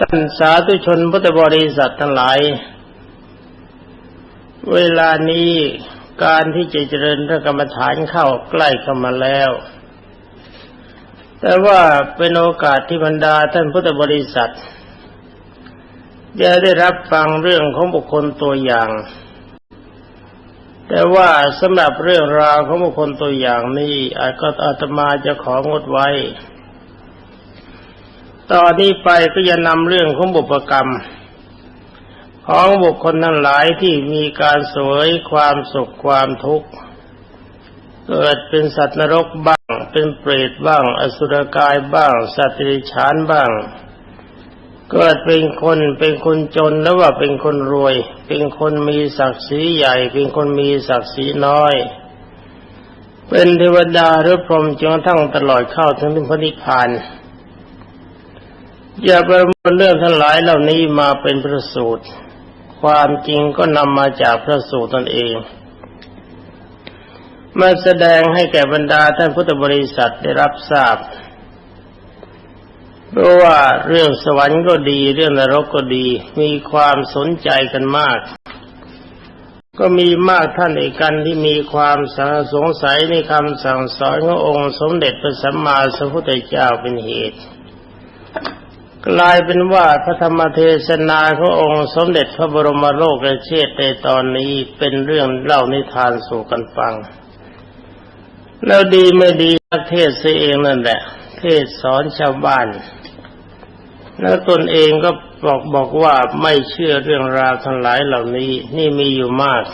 ท่านสาธุชนพุทธบริษัททั้งหลาย เวลานี้การที่จะเจริญพระกรรมฐานเข้าใกล้เข้ามาแล้ว แต่ว่าเป็นโอกาสที่บรรดาท่านพุทธบริษัทจะได้รับฟังเรื่องของบุคคลตัวอย่าง แต่ว่าสำหรับเรื่องราวของบุคคลตัวอย่างนี้อาจก็อาตมาจะของดไว้ ต่อนนี้ไปก็จะนำเรื่องของบุพกรรม ของบุคคลทั้งหลายที่มีการสวยความสุขความทุกข์ เกิดเป็นสัตว์นรกบ้าง เป็นเปรตบ้าง อสุรกายบ้าง สัตว์ดิฉานบ้าง เกิดเป็นคนเป็นคนจนแล้วว่าเป็นคนรวย เป็นคนมีศักดิ์ศรีใหญ่ เป็นคนมีศักดิ์ศรีน้อย เป็นเทวดาหรือพรหมจนกระทั่งตลอดเข้าถึงพระนิพพาน อย่าประมวลเรื่องทั้งหลายเหล่านี้มาเป็นพระสูตร ความจริงก็นำมาจากพระสูตรตนเองมาแสดงให้แก่บรรดาท่านพุทธบริษัทได้รับทราบ เพราะว่าเรื่องสวรรค์ก็ดี เรื่องนรกก็ดี มีความสนใจกันมาก ก็มีมากท่านเอกกันที่มีความสงสัยในคำสั่งสอนขององค์สมเด็จพระสัมมาสัมพุทธเจ้าเป็นเหตุ กลายเป็นว่าพระธรรมเทศนาขององค์สมเด็จพระบรมโลกเชษในตอนนี้เป็นเรื่องเล่านิทานสู่กันฟัง แล้วดีไม่ดีนักเทศเสียเองนั่นแหละ เทศสอนชาวบ้าน แล้วตนเองก็บอกบอกว่าไม่เชื่อเรื่องราวทั้งหลายเหล่านี้นี่มีอยู่มาก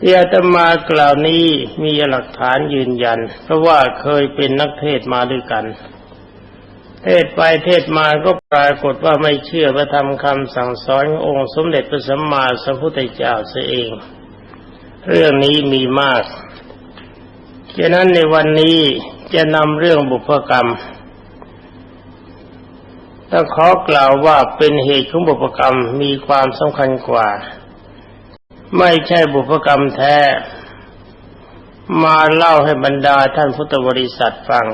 ที่อาตมากล่าวนี้มีหลักฐานยืนยัน เพราะว่าเคยเป็นนักเทศมาด้วยกัน เทศไปเทศมาก็ปรากฏว่าไม่เชื่อพระธรรมคำสั่งสอนขององค์สมเด็จพระสัมมาสัมพุทธเจ้าเสียเอง เรื่องนี้มีมากฉะนั้นในวันนี้จะนำเรื่องบุพกรรมต้องขอกล่าวว่าเป็นเหตุของบุพกรรมมีความสำคัญกว่า ไม่ใช่บุพกรรมแท้ มาเล่าให้บรรดาท่านพุทธบริษัทฟัง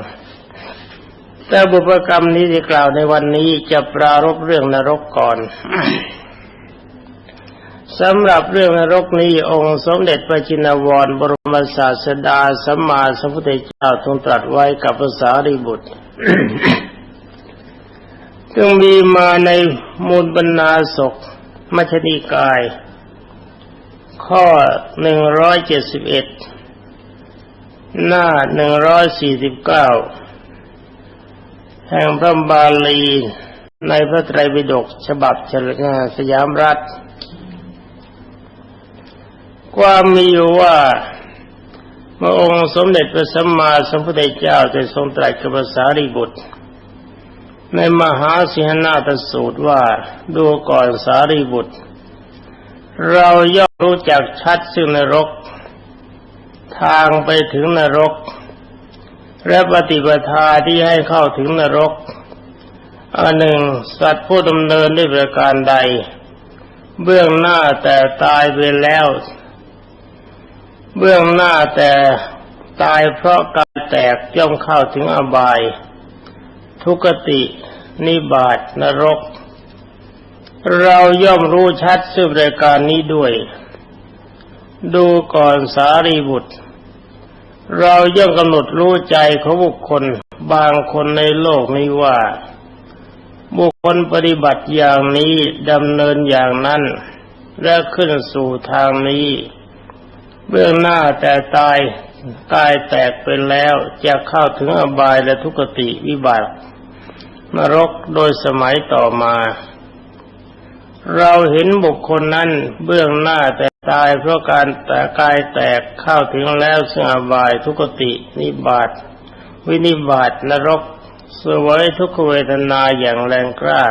แต่บุพกรรมนี้ที่กล่าวในวันนี้จะปรารบเรื่องนรกก่อนสำหรับเรื่องนรกนี้องค์สมเด็จพระจินวร บรมศาสดาสัมมาสัมพุทธเจ้าทรงตรัสไว้กับภาษาริบุตรจึงมีมาในมูลบรรณาศกมัชนิกาย ข้อหนึ่งร้อยเจ็ดสิบเอ็ดหน้าหนึ่งร้อยสี่สิบเก้า แห่งพระบาลีในพระไตรปิฎกฉบับสยามรัฐ ความมีอยู่ว่าพระองค์สมเด็จพระสัมมาสัมพุทธเจ้าได้ทรงตรัสกับภาษาริบุตร ในมหาสิหนาตสูตรว่าดูก่อนสารีบุตร เราย่อมรู้จักชัดซึ่งนรก ทางไปถึงนรก และปฏิปทาที่ให้เข้าถึงนรกอันหนึ่ง สัตว์ผู้ดำเนินด้วยประการใด เบื้องหน้าแต่ตายไปแล้ว เบื้องหน้าแต่ตายเพราะการแตกย่อมเข้าถึงอบาย ทุกตินิบาตนรก เราย่อมรู้ชัดซึ่งรายการนี้ด้วย ดูก่อนสารีบุตร เราย่อมกำหนดรู้ใจของบุคคลบางคนในโลกนี้ว่า บุคคลปฏิบัติอย่างนี้ดำเนินอย่างนั้น และขึ้นสู่ทางนี้ เบื้องหน้าแต่ตายกายแตกไปแล้วจะเข้าถึงอบายและทุกติวิบัตินรกโดยสมัยต่อมา เราเห็นบุคคลนั้นเบื้องหน้าแต่ ตายเพราะการแต่กายแตกเข้าถึงแล้วซึ่งบายทุกตินิบาตวินิบาตนรกสวยทุกเวทนาอย่างแรงกล้า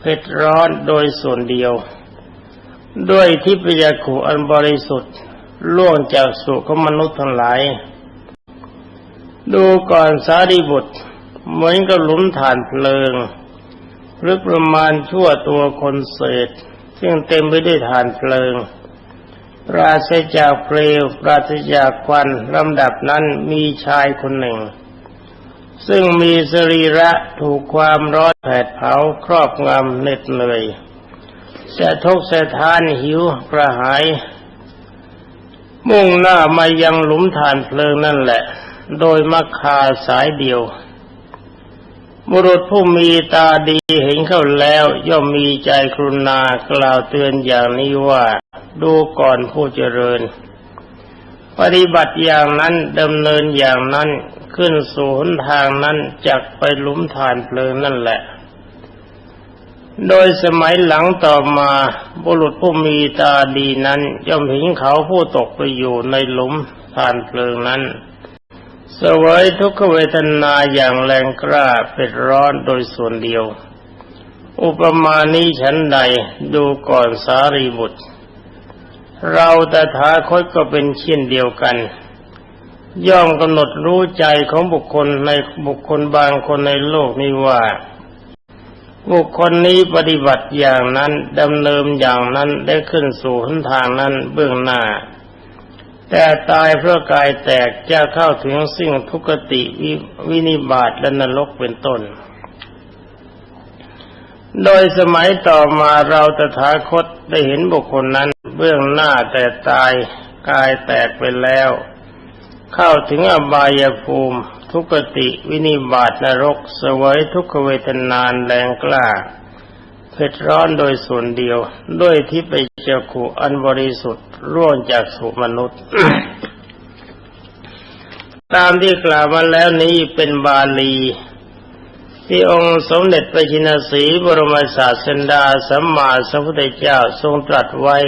เผ็ดร้อนโดยส่วนเดียว ด้วยทิพยาขุอันบริสุทธิ์ล่วงจากสุขมนุษย์ทั้งหลาย ดูก่อนสารีบุตร เหมือนกับหลุมฐานเพลิงหรือประมาณชั่วตัวคนเศษ ซึ่งเต็มไปด้วยฐานเพลิง ปราศจากเปลว ปราศจากควันลำดับนั้นมีชายคนหนึ่ง ซึ่งมีสรีระถูกความร้อนแผดเผาครอบงำเหน็ดเหนื่อยสะทกสะทานหิวกระหาย มุ่งหน้ามายังหลุมฐานเพลิงนั่นแหละ โดยมักคาสายเดียว บุรุษผู้มีตาดีเห็นเข้าแล้ว ย่อมมีใจกรุณากล่าวเตือนอย่างนี้ว่า ดูก่อนผู้เจริญ ปฏิบัติอย่างนั้นดำเนินอย่างนั้นขึ้นสู่หนทางนั้นจักไปหลุมฐานเพลิงนั่นแหละ โดยสมัยหลังต่อมา บุรุษผู้มีตาดีนั้น ย่อมเห็นเขาผู้ตกไปอยู่ในหลุมฐานเพลิงนั้น สวยทุกขเวทนาอย่างแรงกล้าเป็ดร้อนโดยส่วนเดียว อุปมานี้ฉันใดดูก่อนสารีบุตร เราแต่ถาคตก็เป็นเช่นเดียวกัน ย่อมกำหนดรู้ใจของบุคคลในบุคคลบางคนในโลกนี้ว่า บุคคลนี้ปฏิบัติอย่างนั้นดำเนินอย่างนั้นได้ขึ้นสู่หนทางนั้นเบื้องหน้า แต่ตายเพราะกายแตกจะเข้าถึงสิ่งทุกติววินิบาตและนรกเป็นต้น โดยสมัยต่อมาเราตถาคตได้เห็นบุคคลนั้นเบื้องหน้าแต่ตายกายแตกไปแล้ว เข้าถึงอบายภูมิ ทุกติวินิบาตนรกเสวยทุกขเวทนานแรงกล้า เผ็ดร้อนโดยส่วนเดียว ด้วยที่ไปเจ้าขู่อันบริสุทธิ์ร่วงจากสุมนุษย์ ตามที่กล่าวมาแล้วนี้เป็นบาลี ที่องค์สมเด็จพระชินสีบรมศาสดาสัมมาสัมพุทธเจ้าทรงตรัสไว้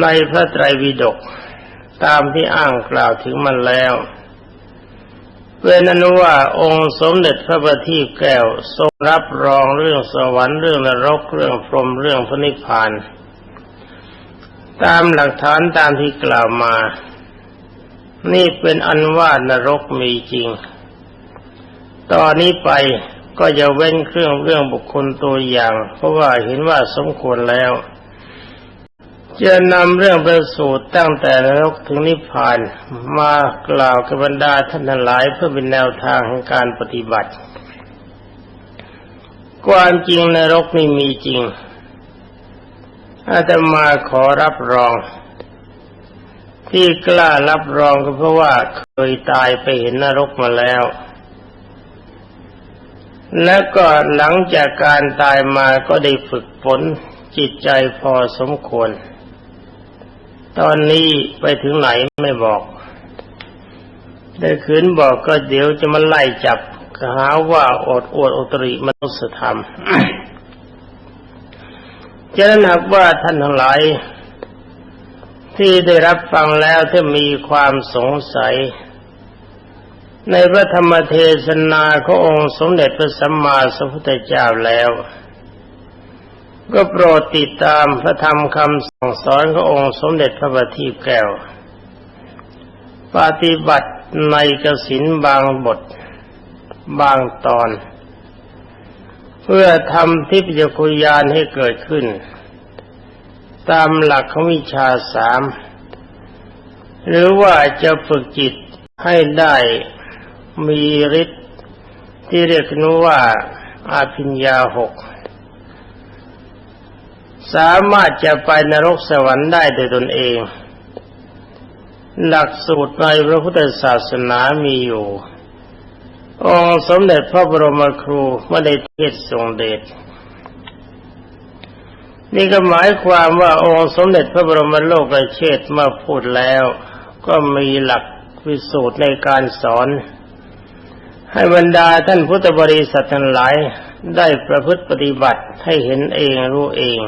ในพระไตรปิฎกตามที่อ้างกล่าวถึงมันแล้ว เป็นอนุว่าองค์สมเด็จพระบัณฑิตแก้วทรงรับรองเรื่องสวรรค์เรื่องนรกเรื่องพรหมเรื่องพระนิพพาน ตามหลักฐานตามที่กล่าวมา นี่เป็นอันว่านรกมีจริง ตอนนี้ไปก็จะเว้นเครื่องเรื่องบุคคลตัวอย่าง เพราะว่าเห็นว่าสมควรแล้ว จะนำเรื่องประสูตรตั้งแต่นรกถึงนิพพานมากล่าวกับบรรดาท่านหลายเพื่อเป็นแนวทางของการปฏิบัติ ความจริงนรกนี่มีจริง อาตมาขอรับรอง ที่กล้ารับรองก็เพราะว่าเคยตายไปเห็นนรกมาแล้ว และก็หลังจากการตายมาก็ได้ฝึกฝนจิตใจพอสมควร ตอนนี้ไปถึงไหนไม่บอก ได้คืนบอกก็เดี๋ยวจะมาไล่จับหาว่าอดอวดอุตริมนุสธรรมจะนั้นหากว่าท่านทั้งหลายที่ได้รับฟังแล้วถ้ามีความสงสัย ในพระธรรมเทศนาขององค์สมเด็จพระสัมมาสัมพุทธเจ้าแล้ว ก็โปรดติดตามพระธรรมคำสั่งสอนขององค์สมเด็จพระบัณฑิตแก้ว ปฏิบัติในกสินบางบท บางตอน เพื่อทำทิพยคุยานให้เกิดขึ้น ตามหลักของวิชาสาม หรือว่าจะฝึกจิตให้ได้มีฤทธิ์ที่เรียกนว่าอาภิญญาหก สามารถจะไปนรกสวรรค์ได้โดยตนเอง หลักสูตรในพระพุทธศาสนามีอยู่ องค์สมเด็จพระบรมครูไม่ได้เทศทรงเดชนี่ก็หมายความว่าองค์สมเด็จพระบรมโลกเชษมาพูดแล้ว ก็มีหลักวิสูตรในการสอน ให้บรรดาท่านพุทธบริษัททั้งหลายได้ประพฤติปฏิบัติให้เห็นเองรู้เอง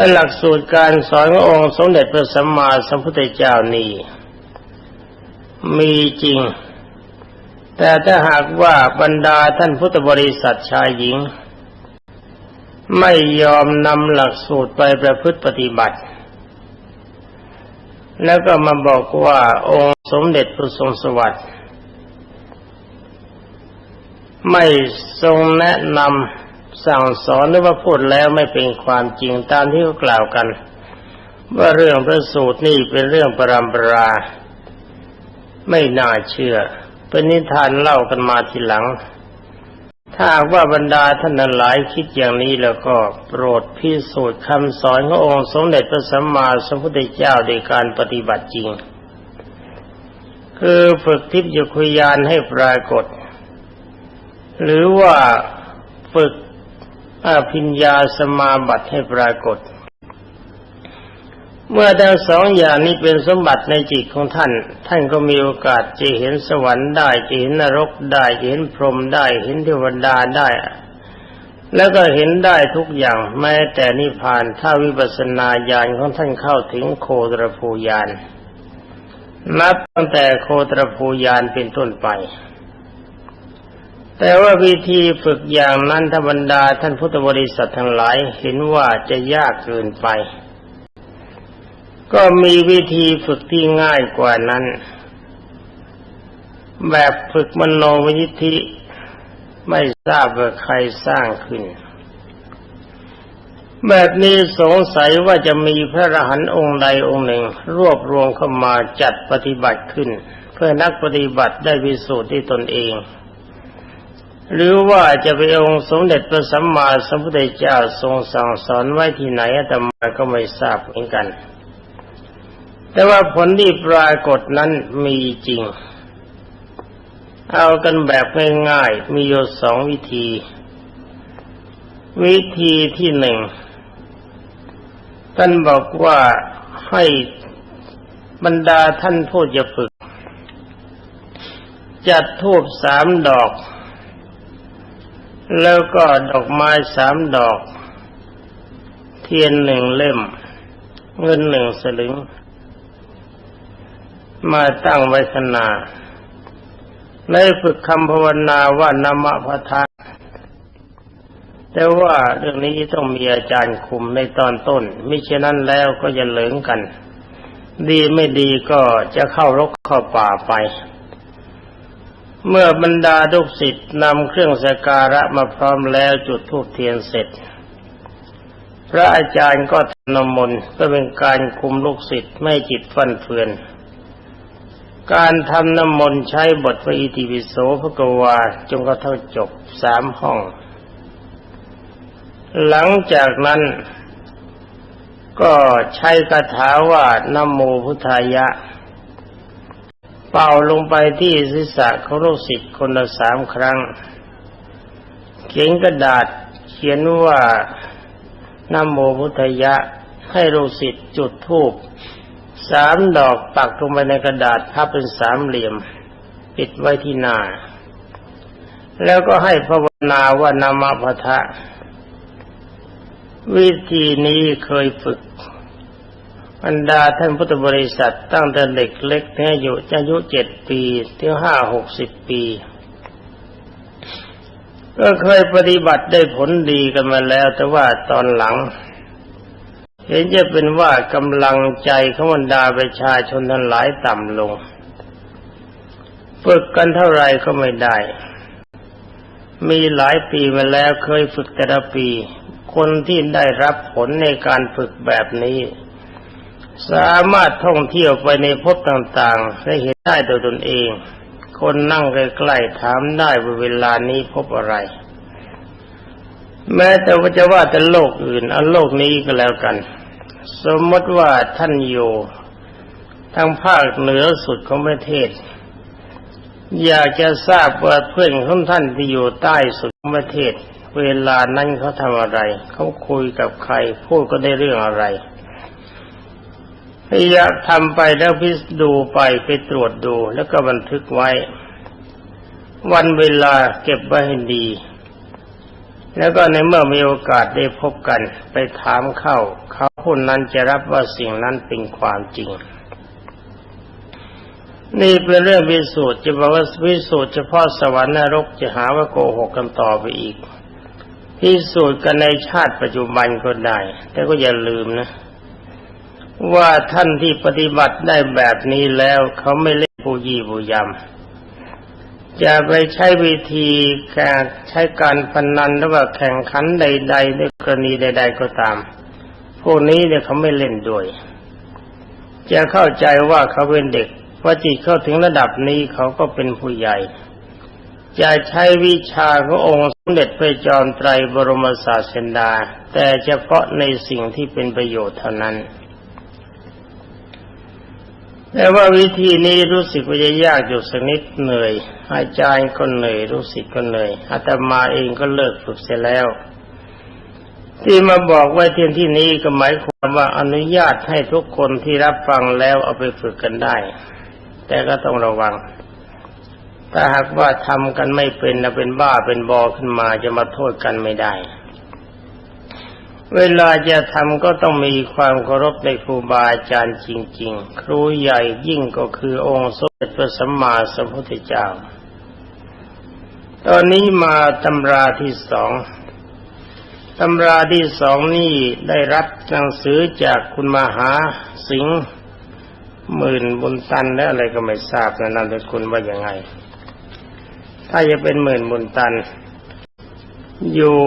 และหลักสูตรการสอนขององค์สมเด็จพระสัมมาสัมพุทธเจ้านี้มีจริง แต่ถ้าหากว่าบรรดาท่านพุทธบริษัทชายหญิง ไม่ยอมนำหลักสูตรไปประพฤติปฏิบัติ แล้วก็มาบอกว่าองค์สมเด็จพระทรงสวัสดิ์ไม่ทรงแนะนำ สั่งสอนหรือว่าพูดแล้วไม่เป็นความจริงตามที่เขากล่าวกัน ว่าเรื่องพระสูตรนี่เป็นเรื่องปรำปรา ไม่น่าเชื่อ เป็นนิทานเล่ากันมาทีหลัง ถ้าว่าบรรดาท่านหลายคิดอย่างนี้แล้วก็โปรดพิสูจน์คำสอนขององค์สมเด็จพระสัมมาสัมพุทธเจ้าโดยการปฏิบัติจริง คือฝึกทิพยคุยานให้ปรากฏ หรือว่าฝึก อภิญญาสมาบัติให้ปรากฏ เมื่อทั้งสองอย่างนี้เป็นสมบัติในจิตของท่าน ท่านก็มีโอกาสจะเห็นสวรรค์ได้จะเห็นนรกได้จะเห็นพรหมได้เห็นเทวดาได้ แล้วก็เห็นได้ทุกอย่างแม้แต่นิพพานถ้าวิปัสสนาญาณของท่านเข้าถึงโคตรภูญาณนับตั้งแต่โคตรภูญาณเป็นต้นไป แต่ว่าวิธีฝึกอย่างนั้นธรรมดาท่านพุทธบริษัททั้งหลายเห็นว่าจะยากเกินไป ก็มีวิธีฝึกที่ง่ายกว่านั้น แบบฝึกมโนวิธิไม่ทราบว่าใครสร้างขึ้น แบบนี้สงสัยว่าจะมีพระอรหันต์องค์ใดองค์หนึ่ง รวบรวมเข้ามาจัดปฏิบัติขึ้น เพื่อนักปฏิบัติได้พิสูจน์ที่ตนเอง หรือว่าจะเป็นองค์สมเด็จพระสัมมาสัมพุทธเจ้าทรงสั่งสอนไว้ที่ไหนอาตมาก็ไม่ทราบเหมือนกัน แต่ว่าผลที่ปรากฏนั้นมีจริง เอากันแบบง่ายๆมีอยู่สองวิธี วิธีที่หนึ่งท่านบอกว่าให้บรรดาท่านผู้จะฝึก จัดทูบสามดอก แล้วก็ดอกไม้สามดอก เทียนหนึ่งเล่ม เงินหนึ่งสลึง มาตั้งไว้ขนาและฝึกคำภาวนาว่านามะพะทะแต่ว่าเรื่องนี้ต้องมีอาจารย์คุมในตอนต้นมิฉะนั้นแล้วก็จะเหลิงกัน ดีไม่ดีก็จะเข้ารกเข้าป่าไป เมื่อบรรดาลูกศิษย์นำเครื่องสกการะมาพร้อมแล้วจุดธูปเทียนเสร็จ พระอาจารย์ก็ทำนมนต์เพื่อเป็นการคุมลูกศิษย์ไม่จิตฟั่นเฟือน การทำน้ำมนต์ใช้บทพระอิติปิโสพระกวาจงกระทั่งจบสามห้อง หลังจากนั้น ก็ใช้คาถาว่านโมพุทธายะ เป่าลงไปที่ศีรษะของลูกศิษย์คนละสามครั้ง เขียนกระดาษเขียนว่านโมพุทธยะให้ลูกศิษย์จุดธูปสามดอกปักลงไปในกระดาษพับเป็นสามเหลี่ยม ปิดไว้ที่หน้า แล้วก็ให้ภาวนาว่านามพทะวิธีนี้เคยฝึก บรรดาท่านพุทธบริษัทตั้งแต่เด็กเล็กแท้อยู่อายุเจ็ดปีถึงห้าหกสิบปี ก็เคยปฏิบัติได้ผลดีกันมาแล้ว แต่ว่าตอนหลัง เห็นจะเป็นว่ากำลังใจของบรรดาประชาชนทั้งหลายต่ำลงฝึกกันเท่าไรก็ไม่ได้ มีหลายปีมาแล้วเคยฝึกแต่ละปี คนที่ได้รับผลในการฝึกแบบนี้ สามารถท่องเที่ยวไปในภพต่างๆ ได้เห็นได้โดยตนเอง คนนั่งใกล้ๆถามได้ว่าเวลานี้พบอะไร แม้แต่ว่าจะว่าแต่โลกอื่นเอาโลกนี้ก็แล้วกัน สมมติว่าท่านอยู่ทางภาคเหนือสุดของประเทศ อยากจะทราบว่าเพื่อนของท่านที่อยู่ใต้สุดของประเทศ เวลานั้นเขาทำอะไร เขาคุยกับใคร พูดก็ได้เรื่องอะไร พยายามทำไปแล้วพิสดูไปไปตรวจดูแล้วก็บันทึกไว้ วันเวลาเก็บไว้ให้ดี แล้วก็ในเมื่อมีโอกาสได้พบกันไปถามเข้า เขาคนนั้นจะรับว่าสิ่งนั้นเป็นความจริง นี่เป็นเรื่องพิสูจน์จะบอกว่าพิสูจน์เฉพาะสวรรค์นรกจะหาว่าโกหกกันต่อไปอีกพิสูจน์กันในชาติปัจจุบันก็ได้ แต่ก็อย่าลืมนะ ว่าท่านที่ปฏิบัติได้แบบนี้แล้วเขาไม่เล่นผู้ยี่ผู้ยำจะไปใช้วิธีแข่งใช้การพนนันหรือว่าแข่งขันใดๆในกรณีใด ๆ ก็ตาม พวกนี้เนี่ยเขาไม่เล่นด้วย จะเข้าใจว่าเขาเป็นเด็กพอจิตเข้าถึงระดับนี้เขาก็เป็นผู้ใหญ่ จะใช้วิชาขององค์สมเด็จพระจอมไตรบรมศาสดาแต่เฉพาะในสิ่งที่เป็นประโยชน์เท่านั้น แต่ว่าวิธีนี้รู้สึกว่าจะยากอยู่สักนิดเหนื่อยอาจารย์ก็เหนื่อยรู้สึกก็เหนื่อยอาตมาเองก็เลิกฝึกเสียแล้ว ที่มาบอกไว้ที่ที่นี้ก็หมายความว่าอนุญาตให้ทุกคนที่รับฟังแล้วเอาไปฝึกกันได้ แต่ก็ต้องระวัง ถ้าหากว่าทำกันไม่เป็นนะเป็นบ้าเป็นบอขึ้นมาจะมาโทษกันไม่ได้ เวลาจะทำก็ต้องมีความเคารพในครูบาอาจารย์จริง ๆ ครูใหญ่ยิ่งก็คือองค์สมเด็จพระสัมมาสัมพุทธเจ้า ตอนนี้มาตำราที่สองตำราที่สองนี่ได้รับหนังสือจากคุณมหาสิงห์หมื่นบุญตันและอะไรก็ไม่ทราบนะนั่นเป็นคุณว่ายังไง ถ้าจะเป็นหมื่นบุญตัน อยู่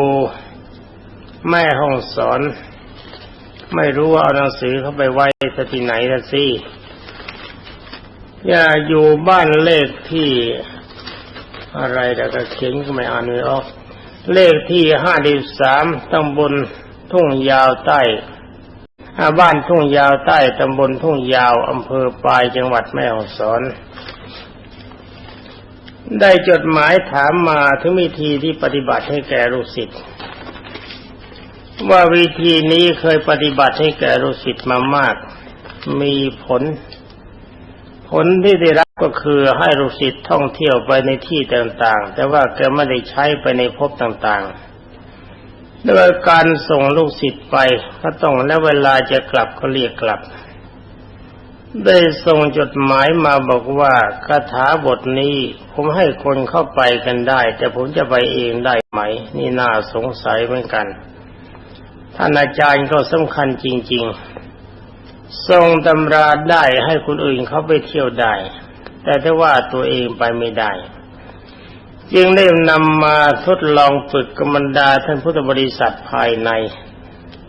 แม่ห้องสอน ไม่รู้ว่าเอาหนังสือเขาไปไว้ที่ไหนละสิอย่าอยู่บ้านเลขที่อะไรแต่ก็เขียนก็ไม่อ่านไม่ออก เลขที่ห้าสิบสามตำบลทุ่งยาวใต้อาบ้านทุ่งยาวใต้ตำบลทุ่งยาวอำเภอปลายจังหวัดแม่ฮ่องสอน ได้จดหมายถามมาถึงวิธีที่ปฏิบัติให้แก่ลูกศิษย์ ว่าวิธีนี้เคยปฏิบัติให้แก่ลูกศิษย์มามาก มีผล ผลที่ได้รับก็คือให้ลูกศิษย์ท่องเที่ยวไปในที่ต่างๆ แต่ว่าแกไม่ได้ใช้ไปในภพต่างๆด้วยการส่งลูกศิษย์ไปก็ต้องแล้วเวลาจะกลับก็เรียกกลับ ได้ส่งจดหมายมาบอกว่าคาถาบทนี้ผมให้คนเข้าไปกันได้ แต่ผมจะไปเองได้ไหม นี่น่าสงสัยเหมือนกัน ท่านอาจารย์ก็สำคัญจริง ๆ ทรงตำราได้ให้คนอื่นเขาไปเที่ยวได้ แต่ถ้าว่าตัวเองไปไม่ได้ จึงได้นำมาทดลองฝึกกรรมดาท่านพุทธบริษัทภายใน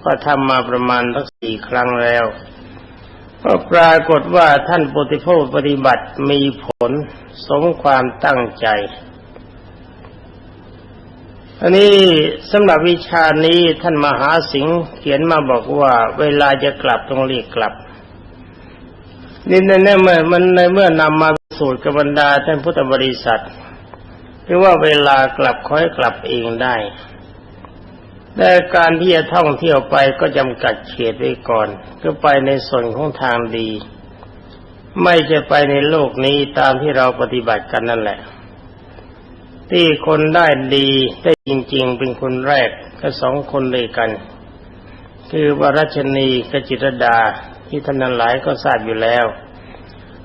ก็ทำมาประมาณสักสี่ครั้งแล้วก็ปรากฏว่าท่านปฏิโภคปฏิบัติมีผลสมความตั้งใจ อันนี้สำหรับวิชานี้ท่านมหาสิงห์เขียนมาบอกว่าเวลาจะกลับต้องรีบกลับนี่ในเมื่อมันในเมื่อนำมาสูตรกับบรรดาท่านพุทธบริษัทหรือว่าเวลากลับค่อยกลับเองได้ แต่การที่จะท่องเที่ยวไปก็จำกัดเขตไว้ก่อนก็ไปในส่วนของทางดี ไม่จะไปในโลกนี้ตามที่เราปฏิบัติกันนั่นแหละ ที่คนได้ดีได้จริง ๆ เป็นคนแรกก็สองคนเลยกัน คือวรชนีกจิตรดาที่ท่านนั้นหลายก็ทราบอยู่แล้ว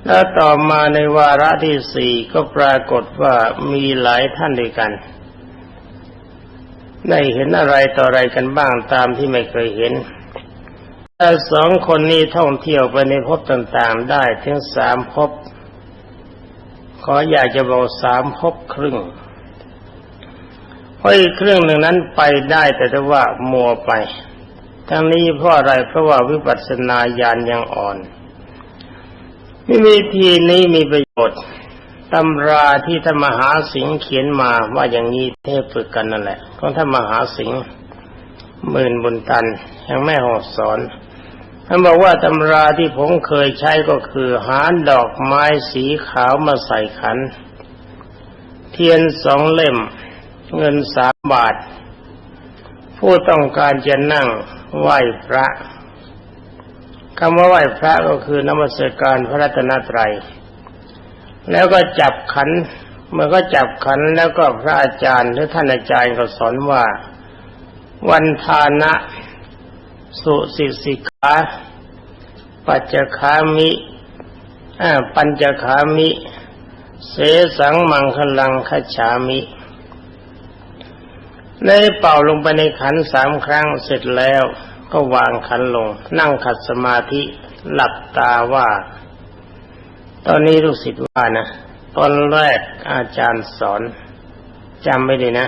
แล้วต่อมาในวาระที่สี่ก็ปรากฏว่ามีหลายท่านด้วยกัน ได้เห็นอะไรต่ออะไรกันบ้างตามที่ไม่เคยเห็นแต่สองคนนี้ท่องเที่ยวไปในภพต่างๆ ได้ถึงสามภพขออยากจะบอกสามภพครึ่ง เพราะอีกครึ่องหนึ่งนั้นไปได้แต่ถ้าว่ามัวไป ทั้งนี้เพราะอะไรเพราะว่าวิปัสสนาญาณยังอ่อนนี่วิธีนี้มีประโยชน์ตำราที่ธรรมหาสิงเขียนมาว่าอย่างนี้เทพฝึกกันนั่นแหละของธรรมหาสิงห์หมื่นบุญตันแห่งแม่หอสอนท่านบอกว่าตำราที่ผมเคยใช้ก็คือหาดอกไม้สีขาวมาใส่ขัน เทียนสองเล่ม เงินสามบาท ผู้ต้องการจะนั่งไหว้พระคำว่าไหว้พระก็คือนมัสการพระรัตนตรัย แล้วก็จับขันเมื่อก็จับขันแล้วก็พระอาจารย์หรือท่านอาจารย์ก็สอนว่า วันทานะสุสิสิกาปัจจคามิปัญจคามิ เสสังมังคลังคฉามิ ได้เป่าลงไปในขันสามครั้งเสร็จแล้วก็วางขันลง นั่งขัดสมาธิหลับตาว่า ตอนนี้ลูกศิษย์ว่านะ ตอนแรกอาจารย์สอนจำไม่ได้นะ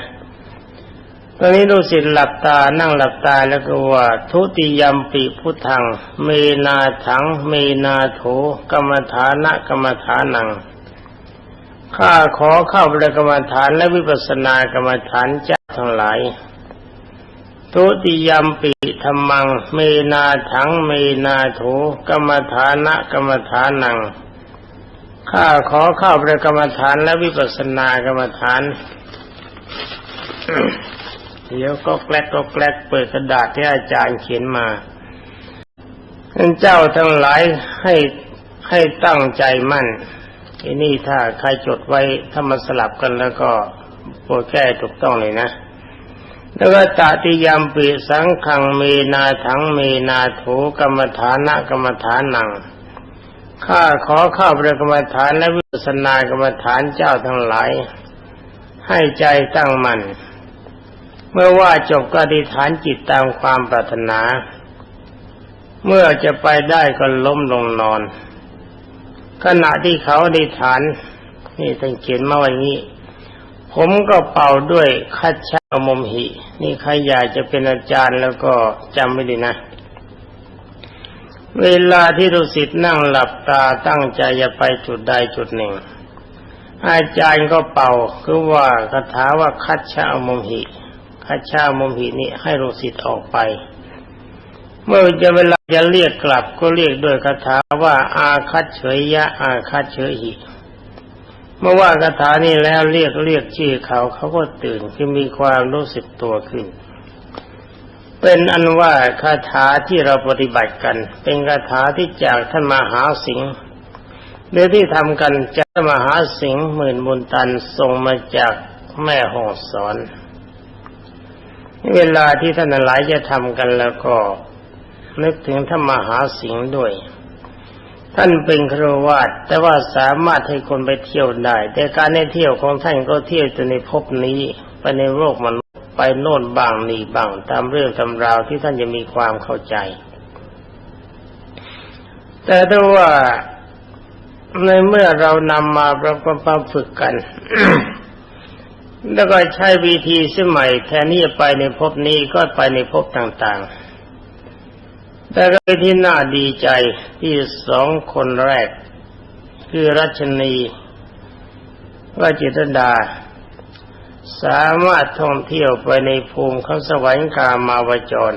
ตอนนี้ดูสิหลับตานั่งหลับตาแล้วก็ว่า ทุติยมปิพุทธัง เมนาถัง เมนาโถกรรมฐานะกรรมฐานัง ข้าขอเข้าไปในกรรมฐานและวิปัสสนากรรมฐานเจ้าทั้งหลายทุติยมปิธรรมัง เมนาถังเมนาโถกรรมฐานะกรรมฐานัง ข้าขอเข้าไปในกรรมฐานและวิปัสสนากรรมฐาน เดี๋ยวก็แกลกก็แกลกเปิดกระดาษที่อาจารย์เขียนมาท่านเจ้าทั้งหลายให้ให้ตั้งใจมั่น ทีนี่ถ้าใครจดไว้ถ้ามาสลับกันแล้วก็โปรดแก้ถูกต้องเลยนะ แล้วก็ตติยามปีสังขังเมนาถังเมนาโถกรรมฐานะกรรมฐานหนังข้าขอเข้าประกรรมฐานและวิปัสนากรรมฐานเจ้าทั้งหลาย ให้ใจตั้งมั่นเมื่อว่าจบก็อธิฐานจิตตามความปรารถนา เมื่อจะไปได้ก็ล้มลงนอน ขณะที่เขาอธิษฐานนี่ท่านเขียนมาไว้งี้ ผมก็เป่าด้วยคัดชะมมหิ นี่ใครอยากจะเป็นอาจารย์แล้วก็จำไว้ดีนะ เวลาที่ฤาษีนั่งหลับตาตั้งใจจะไปจุดใดจุดหนึ่ง อาจารย์ก็เป่าคือว่าคาถาว่าคัดชะมมหิคัดชะมมหินี่ให้ฤาษีออกไป เมื่อจะเวลาจะเรียกกลับก็เรียกด้วยคาถาว่า อาคัดเฉยยะ อาคัดเฉยหิเมื่อว่าคาถานี้แล้วเรียกเรียกชื่อเขาเขาก็ตื่นคือมีความรู้สึกตัวขึ้น เป็นอันว่าคาถาที่เราปฏิบัติกัน เป็นคาถาที่จากท่านมหาสิงห์หรือที่ทำกันจากมหาสิงห์หมื่นบุญตันส่งมาจากแม่ห้องสอน เวลาที่ท่านหลายจะทำกันแล้วก็ นึกถึงท่านมหาสิงห์ด้วย ท่านเป็นครวาสแต่ว่าสามารถให้คนไปเที่ยวได้ แต่การในเที่ยวของท่านก็เที่ยวแต่ในภพนี้ไปในโลกมันไปโน่นบ้างนี่บ้างตามเรื่องตำราวที่ท่านจะมีความเข้าใจ แต่ถ้าว่าในเมื่อเรานำมาประกอบมาฝึกกัน แล้วก็ใช้วิธีสมัยแทนที่จะไปในภพนี้ก็ไปในภพต่างๆ แต่ก็ที่น่าดีใจที่สองคนแรก คือรัชนีว่าจิตดา สามารถท่องเที่ยวไปในภูมิเขาสวรรค์กามาวจร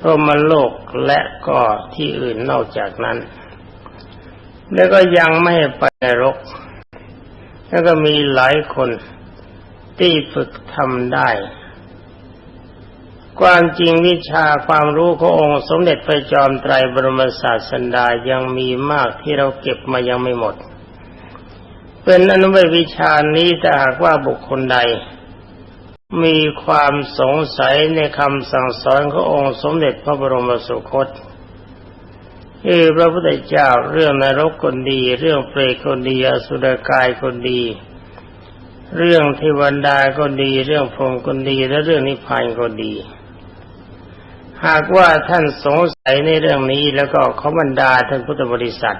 พรหมโลกและก็ที่อื่นนอกจากนั้น แล้วก็ยังไม่ไปนรก แล้วก็มีหลายคนที่ฝึกทำได้ ความจริงวิชาความรู้ขององค์สมเด็จพระจอมไตรบรมศาสดายังมีมากที่เราเก็บมายังไม่หมด เป็นอนุวิชานี้ถ้าหากว่าบุคคลใด มีความสงสัยในคำสั่งสอนขององค์สมเด็จพระบรมสุคตเออพระพุทธเจ้าเรื่องนรกคนดี เรื่องเปรตคนดีอสุรกายคนดี เรื่องเทวดาก็ดี เรื่องพรหมคนดี และเรื่องนิพพานก็ดี หากว่าท่านสงสัยในเรื่องนี้แล้วก็ขอบรรดาท่านพุทธบริษัท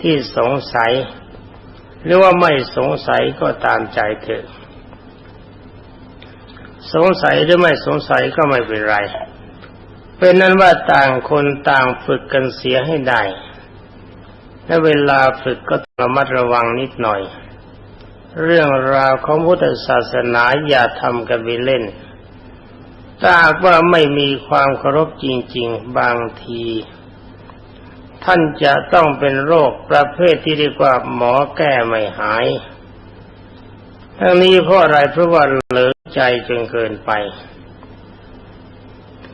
ที่สงสัย หรือว่าไม่สงสัยก็ตามใจเถอะ สงสัยหรือไม่สงสัยก็ไม่เป็นไร เป็นนั้นว่าต่างคนต่างฝึกกันเสียให้ได้ และเวลาฝึกก็ระมัดระวังนิดหน่อย เรื่องราวของพุทธศาสนาอย่าทำกันไปเล่น ถ้าหากว่าไม่มีความเคารพจริง ๆ บางที ท่านจะต้องเป็นโรคประเภทที่เรียกว่าหมอแก้ไม่หาย ทั้งนี้เพราะอะไรเพราะว่าเหลือใจจนเกินไป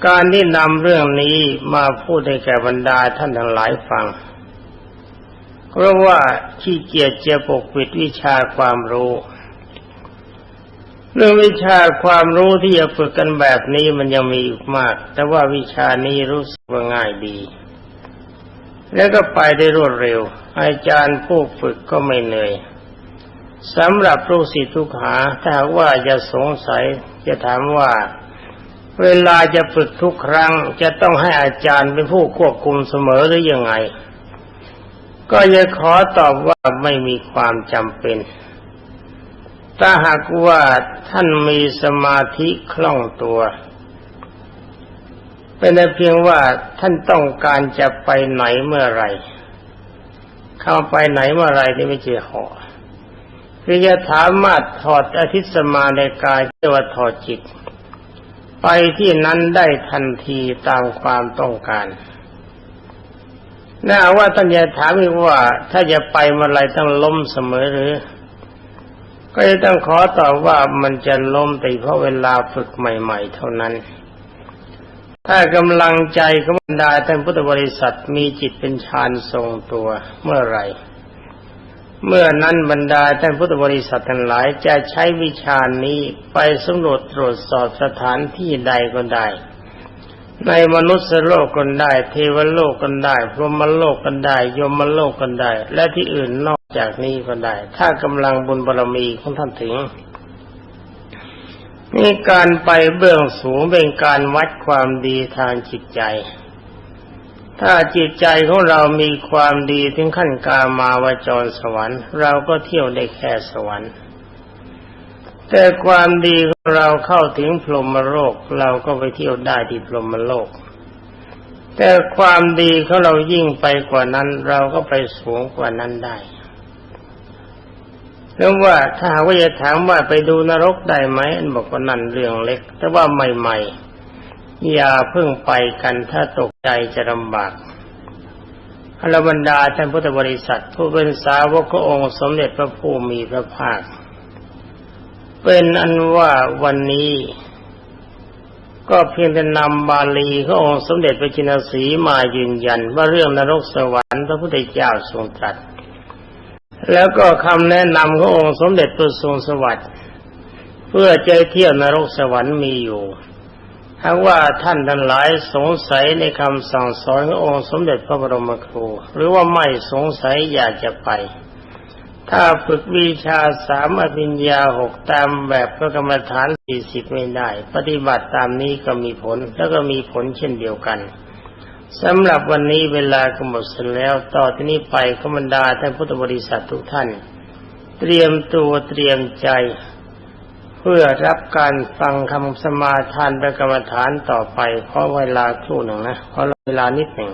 การที่นำเรื่องนี้มาพูดให้แก่บรรดาท่านทั้งหลายฟัง เพราะว่าขี้เกียจจะปกปิดวิชาความรู้ เรื่องวิชาความรู้ที่จะฝึกกันแบบนี้มันยังมีอีกมาก แต่ว่าวิชานี้รู้สึกว่าง่ายดี แล้วก็ไปได้รวดเร็ว อาจารย์ผู้ฝึกก็ไม่เหนื่อยสำหรับลูกศิษย์ทุกหา ถ้าว่าจะสงสัยจะถามว่า เวลาจะฝึกทุกครั้ง จะต้องให้อาจารย์เป็นผู้ควบคุมเสมอหรือยังไง ก็จะขอตอบว่าไม่มีความจำเป็น ถ้าหากว่าท่านมีสมาธิคล่องตัว เป็นเพียงว่าท่านต้องการจะไปไหนเมื่อไรเข้าไปไหนเมื่อไรที่ไม่ใช่หอคือจะสามารถถอดอธิสมาในกายเรียกว่าถอดจิต ไปที่นั้นได้ทันทีตามความต้องการน่าว่าท่านจะถามอีกว่า ถ้าจะไปเมื่อไรต้องล้มเสมอหรือ ก็จะต้องขอตอบว่ามันจะล้มแต่เพราะเวลาฝึกใหม่ ๆ เท่านั้น ถ้ากำลังใจของบรรดาท่านพุทธบริษัทมีจิตเป็นฌานทรงตัวเมื่อไหรเมื่อนั้นบรรดาท่านพุทธบริษัททั้งหลายจะใช้วิชานี้ไปสำรวจตรวจสอบสถานที่ใดก็ได้ ในมนุษย์โลกก็ได้ เทวโลกก็ได้ พรหมโลกก็ได้ ยมโลกก็ได้ และที่อื่นนอก จากนี้ก็ได้ ถ้ากำลังบุญบารมีของท่านถึงนี่การไปเบื้องสูงเป็นการวัดความดีทางจิตใจ ถ้าจิตใจของเรามีความดีถึงขั้นกามาวจรสวรรค์ เราก็เที่ยวได้แค่สวรรค์ แต่ความดีของเราเข้าถึงพรหมโลกเราก็ไปเที่ยวได้ที่พรหมโลก แต่ความดีของเรายิ่งไปกว่านั้น เราก็ไปสูงกว่านั้นได้ แล้วว่าถ้าหากว่าจะถามว่าไปดูนรกได้ไหมอันบอกว่านั่นเรื่องเล็ก แต่ว่าใหม่ ๆ อย่าเพิ่งไปกันถ้าตกใจจะลำบากอรบรรดาท่านพุทธบริษัท ผู้เป็นสาวกขององค์สมเด็จพระผู้มีพระภาค เป็นอันว่าวันนี้ ก็เพียงแต่นำบาลีขององค์สมเด็จพระจินสีมายืนยัน ว่าเรื่องนรกสวรรค์พระพุทธเจ้าทรงตรัส แล้วก็คำแนะนำขององค์สมเด็จพระทรงสวัสดิ์เพื่อใจเที่ยวนรกสวรรค์มีอยู่หากว่าท่านทั้งหลายสงสัยในคำสั่งสอนขององค์สมเด็จพระบรมครู หรือว่าไม่สงสัยอยากจะไป ถ้าฝึกวิชาสามอภิญญาหกตามแบบพระกรรมฐานสี่สิบไม่ได้ ปฏิบัติตามนี้ก็มีผลแล้วก็มีผลเช่นเดียวกัน สำหรับวันนี้เวลาก็หมดสิ้นแล้วต่อที่นี้ไปขบันดาท่านพุทธบริษัททุกท่าน เตรียมตัวเตรียมใจ เพื่อรับการฟังคำสมาทานประกรรมฐานต่อไป เพราะเวลาครู่หนึ่งนะเพราะเวลานิดหนึ่ง